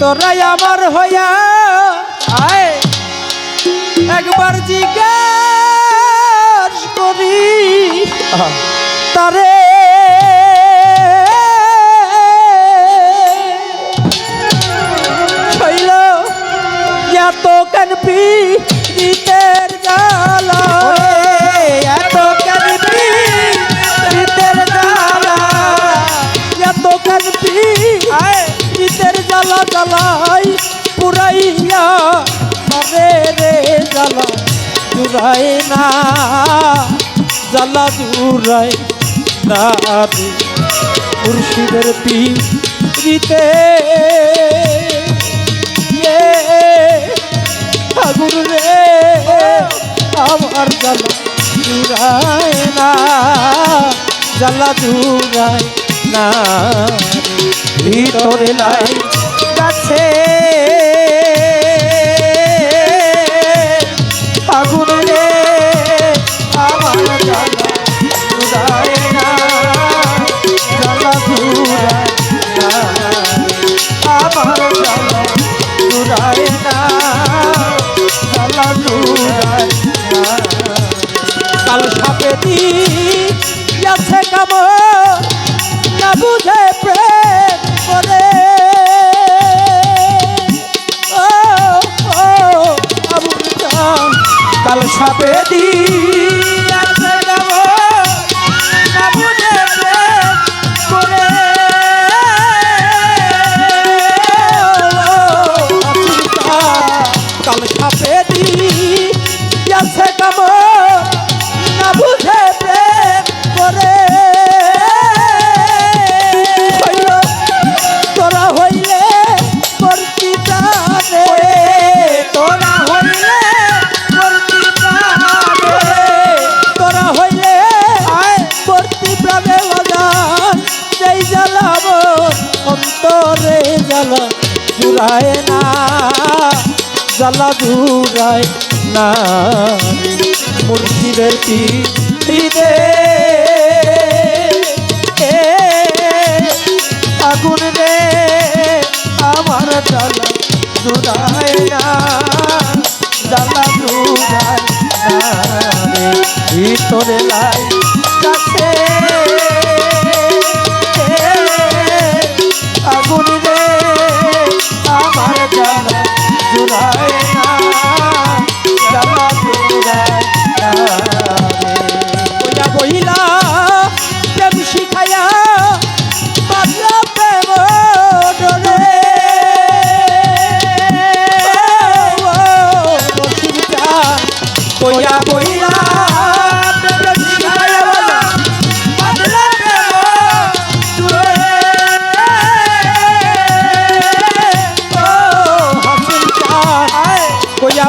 তোরাই আমার হইয়া আয় একবার জিজ্ঞাস করি তারে। শৈল এত কেন কানপি জুড়াই না, জ্বালা জুড়াই না মুর্শিদের পিতে ঠাকুর রে, আমার জ্বালা জুড়াই না, জ্বালা জুড়াই না ভিতরে লাই গাছে mama. যাব অন্তরে জ্বালা জুড়ায় না, জ্বালা জুড়ায় না। মুর্শিদের পিড়িতে আগুন রে, আমার জ্বালা জুড়ায় না, জ্বালা জুড়ায় না ভিতরে লাই কাছে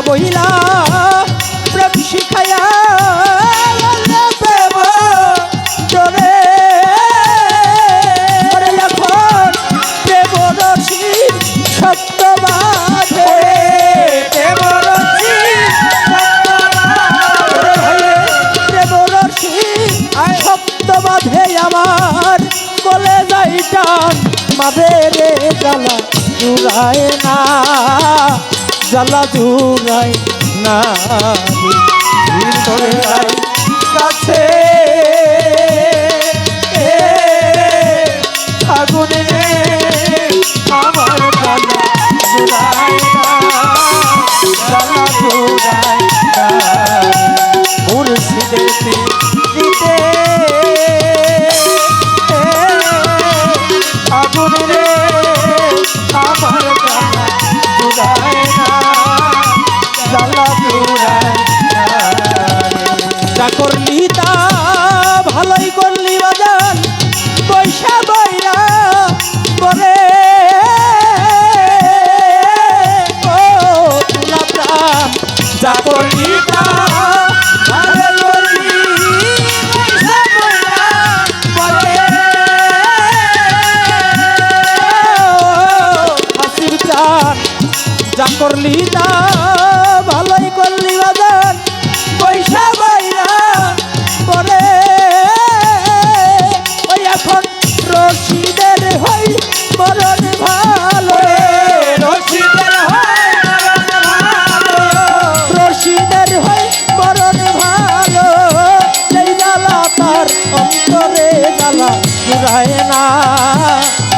বহিলা প্রভু শিখায়া চালা দুরাই না। ধরে যা করলি?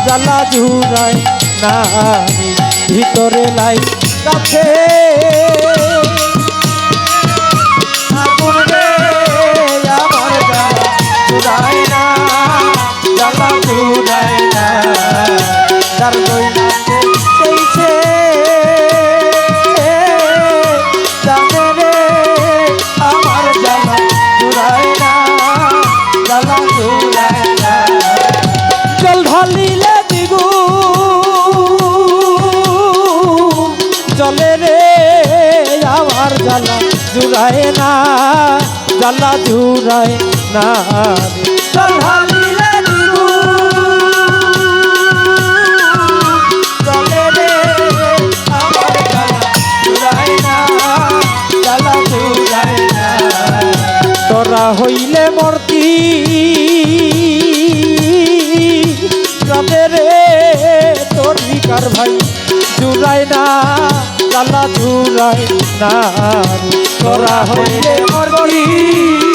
জ্বালা জুড়ায় না জ্বালা জুড়ায় না যার দৈনাকে জুড়ায় না জ্বালা জুড়ায় না তোরা হইলে মর্তি রে তোর ভাই। জুড়াই না লালা ধুলাই না করা হইলে মর্তি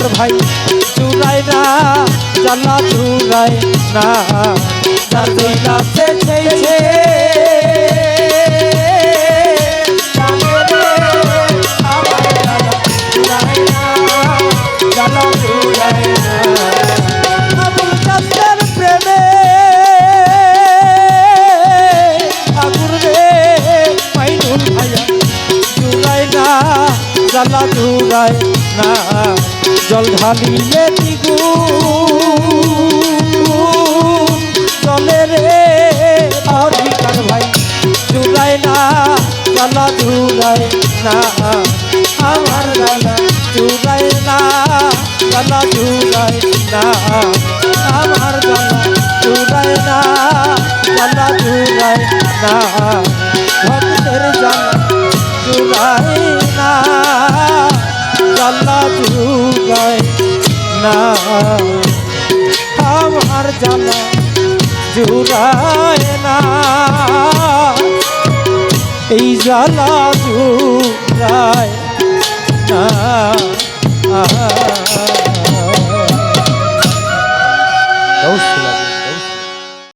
বিকার ভাই। চুরাই না জ্বালা চুরাই না। যাবে রে, আমার জ্বালা চুরাই না, জল ঢালিলে দিগু চলে রে অধিকার ভাই জুড়াই না জ্বালা জুড়াই না। আমার জ্বালা জুড়াই না জ্বালা জুড়াই না। আমার জ্বালা জুড়াই না জ্বালা জুড়াই না। না আমার জানা জুড়ায় না। এই জ্বালা জুড়ায় না।